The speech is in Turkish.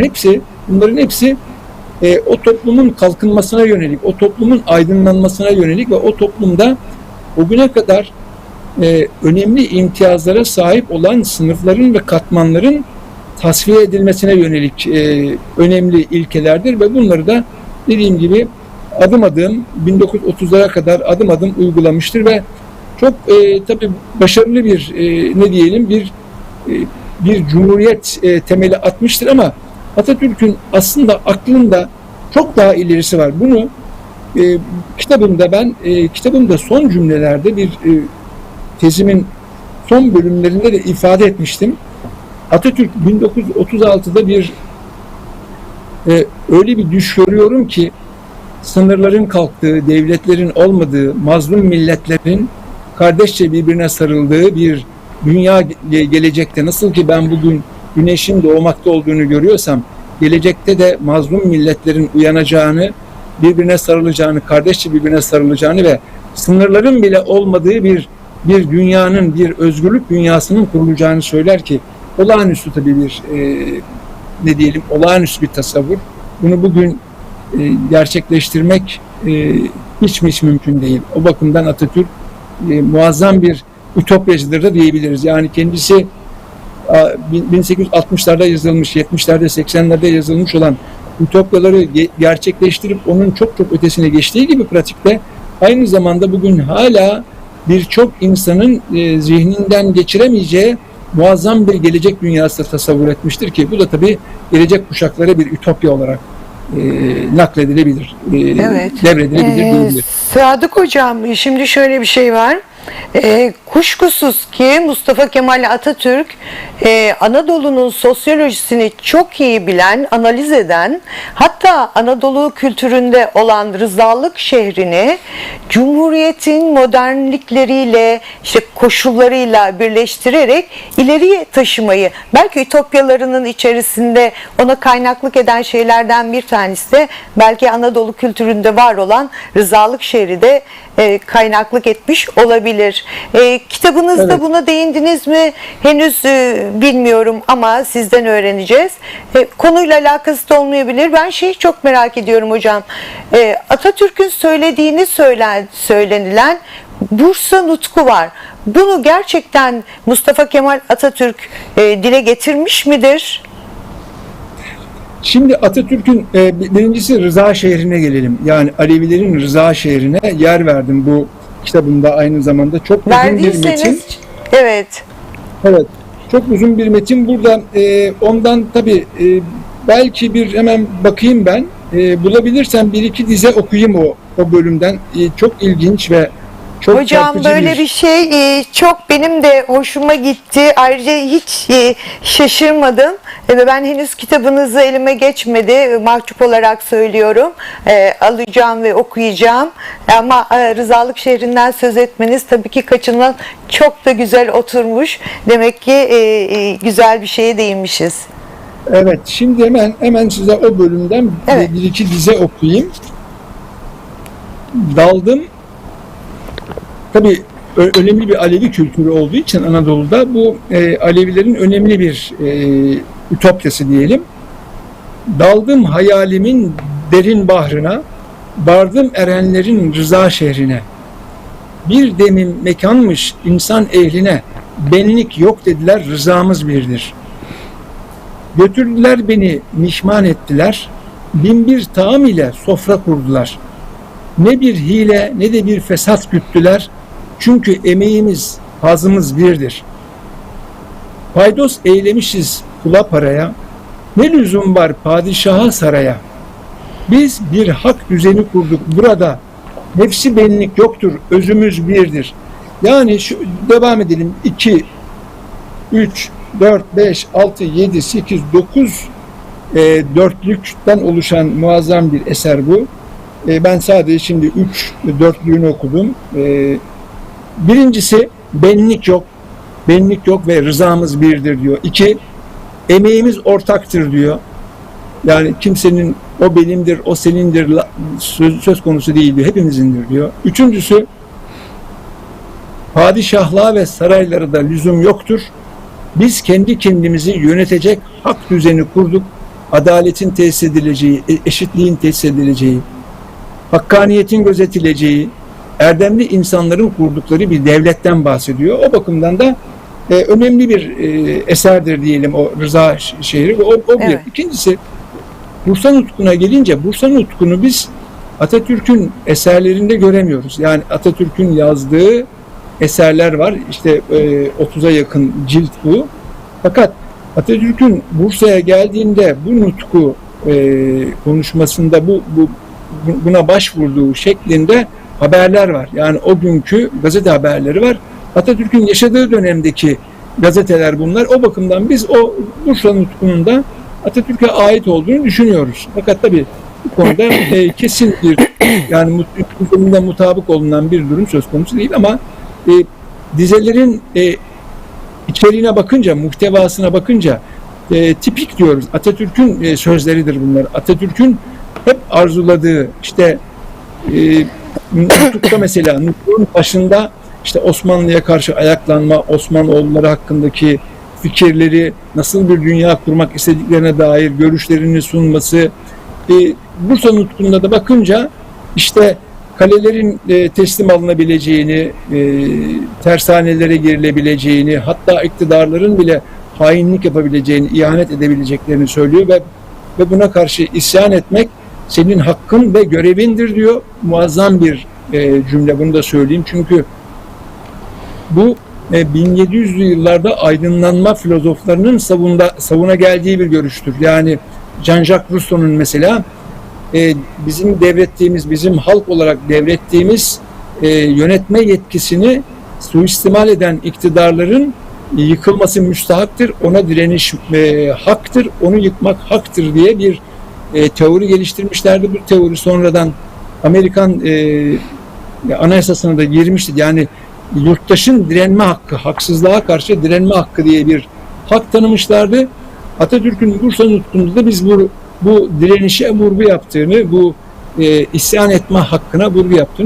hepsi bunların hepsi e, o toplumun kalkınmasına yönelik, o toplumun aydınlanmasına yönelik ve o toplumda o güne kadar e, önemli imtiyazlara sahip olan sınıfların ve katmanların tasfiye edilmesine yönelik e, önemli ilkelerdir ve bunları da dediğim gibi adım adım 1930'lara kadar adım adım uygulamıştır ve çok e, tabii başarılı bir e, ne diyelim bir e, bir cumhuriyet e, temeli atmıştır ama Atatürk'ün aslında aklında çok daha ilerisi var. Bunu e, kitabımda ben e, kitabımda son cümlelerde bir e, tezimin son bölümlerinde de ifade etmiştim. Atatürk 1936'da bir e, öyle bir düş görüyorum ki sınırların kalktığı, devletlerin olmadığı, mazlum milletlerin kardeşçe birbirine sarıldığı bir dünya ge- gelecekte nasıl ki ben bugün güneşin doğmakta olduğunu görüyorsam gelecekte de mazlum milletlerin uyanacağını, birbirine sarılacağını, kardeşçe birbirine sarılacağını ve sınırların bile olmadığı bir bir dünyanın, bir özgürlük dünyasının kurulacağını söyler ki olağanüstü tabii bir e, ne diyelim olağanüstü bir tasavvur. Bunu bugün e, gerçekleştirmek e, hiç mi hiç mümkün değil. O bakımdan Atatürk e, muazzam bir ütopyacıdır da diyebiliriz. Yani kendisi 1860'larda yazılmış, 70'lerde, 80'lerde yazılmış olan ütopyaları ge- gerçekleştirip onun çok çok ötesine geçtiği gibi pratikte aynı zamanda bugün hala birçok insanın e, zihninden geçiremeyeceği muazzam bir gelecek dünyası tasavvur etmiştir ki bu da tabii gelecek kuşaklara bir ütopya olarak e, nakledilebilir, e, Evet. devredilebilir Ee. Sadık Hocam şimdi şöyle bir şey var. Ee, kuşkusuz ki Mustafa Kemal Atatürk e, Anadolu'nun sosyolojisini çok iyi bilen, analiz eden hatta Anadolu kültüründe olan rızalık şehrini Cumhuriyet'in modernlikleriyle işte koşullarıyla birleştirerek ileriye taşımayı belki ütopyalarının içerisinde ona kaynaklık eden şeylerden bir tanesi de belki Anadolu kültüründe var olan rızalık şehri de e, kaynaklık etmiş olabilir. E, kitabınızda Evet. buna değindiniz mi? Henüz e, bilmiyorum ama sizden öğreneceğiz. E, konuyla alakası da olmayabilir. Ben şeyi çok merak ediyorum hocam. E, Atatürk'ün söylediğini söylen, söylenilen Bursa nutku var. Bunu gerçekten Mustafa Kemal Atatürk e, dile getirmiş midir? Şimdi Atatürk'ün e, birincisi Rıza şehrine gelelim. Yani Alevilerin Rıza şehrine yer verdim bu kitabımda aynı zamanda. Çok uzun bir metin. Evet. Evet. Çok uzun bir metin. Burada e, ondan tabii e, belki bir hemen bakayım ben. E, bulabilirsem bir iki dize okuyayım o o bölümden. E, çok ilginç ve çok Hocam böyle bir şey e, çok benim de hoşuma gitti. Ayrıca hiç e, şaşırmadım. E, ben henüz kitabınızı elime geçmedi. Mahcup olarak söylüyorum. E, Alacağım ve okuyacağım. Ama e, Rızalık şehrinden söz etmeniz tabii ki kaçından çok da güzel oturmuş. Demek ki e, e, güzel bir şeye değinmişiz. Evet, şimdi hemen hemen size o bölümden Evet. bir iki dize okuyayım. Daldım. Tabii önemli bir Alevi kültürü olduğu için Anadolu'da bu e, Alevilerin önemli bir e, ütopyası diyelim. Daldım hayalimin derin bahrına, vardım erenlerin rıza şehrine. Bir demin mekanmış insan ehline, benlik yok dediler rızamız birdir.'' Götürdüler beni, mişman ettiler. Bin bir taam ile sofra kurdular. Ne bir hile ne de bir fesat güttüler. Çünkü emeğimiz, hazımız birdir. Paydos eylemişiz kula paraya. Ne lüzum var padişaha saraya. Biz bir hak düzeni kurduk burada. Nefsi benlik yoktur, özümüz birdir. Yani şu devam edelim. 2 3, 4, 5, 6, 7, 8, 9 e, dörtlükten oluşan muazzam bir eser bu. E, ben sadece şimdi 3 dörtlüğünü okudum. E, birincisi benlik yok. Benlik yok ve rızamız birdir diyor. İki, emeğimiz ortaktır diyor. Yani kimsenin o benimdir, o senindir söz, söz konusu değil diyor. Hepimizindir diyor. Üçüncüsü, padişahlığa ve saraylara da lüzum yoktur. Biz kendi kendimizi yönetecek hak düzeni kurduk. adaletin tesis edileceği, e- eşitliğin tesis edileceği, hakkaniyetin gözetileceği, erdemli insanların kurdukları bir devletten bahsediyor. O bakımdan da e, önemli bir e, eserdir diyelim o Rıza şehri. O, o bir. Evet. İkincisi Bursa Nutku'na gelince Bursa Nutku'nu biz Atatürk'ün eserlerinde göremiyoruz. Yani Atatürk'ün yazdığı eserler var. İşte e, 30'a yakın cilt bu. Fakat Atatürk'ün Bursa'ya geldiğinde bu nutku e, konuşmasında bu bu- buna başvurduğu şeklinde haberler var. Yani o günkü gazete haberleri var. Atatürk'ün yaşadığı dönemdeki gazeteler bunlar. O bakımdan biz o Bursa nutkunun da Atatürk'e ait olduğunu düşünüyoruz. Fakat tabii bu konuda e, kesin bir yani üzerinde mutabık olunan bir durum söz konusu değil ama e, dizelerin e, içeriğine bakınca, muhtevasına bakınca e, tipik diyoruz. Atatürk'ün e, sözleridir bunlar. Atatürk'ün hep arzuladığı işte e, Nutuk'ta mesela Nutuk'un başında işte Osmanlı'ya karşı ayaklanma, Osmanoğulları hakkındaki fikirleri, nasıl bir dünya kurmak istediklerine dair görüşlerini sunması. E, Bursa Nutku'nda da bakınca işte kalelerin e, teslim alınabileceğini, e, tersanelere girilebileceğini, hatta iktidarların bile hainlik yapabileceğini, ihanet edebileceklerini söylüyor ve ve buna karşı isyan etmek senin hakkın ve görevindir diyor. Muazzam bir e, cümle bunu da söyleyeyim çünkü bu e, 1700'lü yıllarda aydınlanma filozoflarının savunda, savuna geldiği bir görüştür. Yani Jean-Jacques Rousseau'nun mesela e, bizim devrettiğimiz, bizim halk olarak devrettiğimiz e, yönetme yetkisini suistimal eden iktidarların yıkılması müstahaktır, ona direniş e, haktır, onu yıkmak haktır diye bir e, teori geliştirmişlerdi. Bu teori sonradan Amerikan e, anayasasına da girmişti. Yani yurttaşın direnme hakkı, haksızlığa karşı direnme hakkı diye bir hak tanımışlardı. Atatürk'ün Bursa nutkunda da biz bu, bu direnişe vurgu yaptığını, bu e, isyan etme hakkına vurgu yaptığını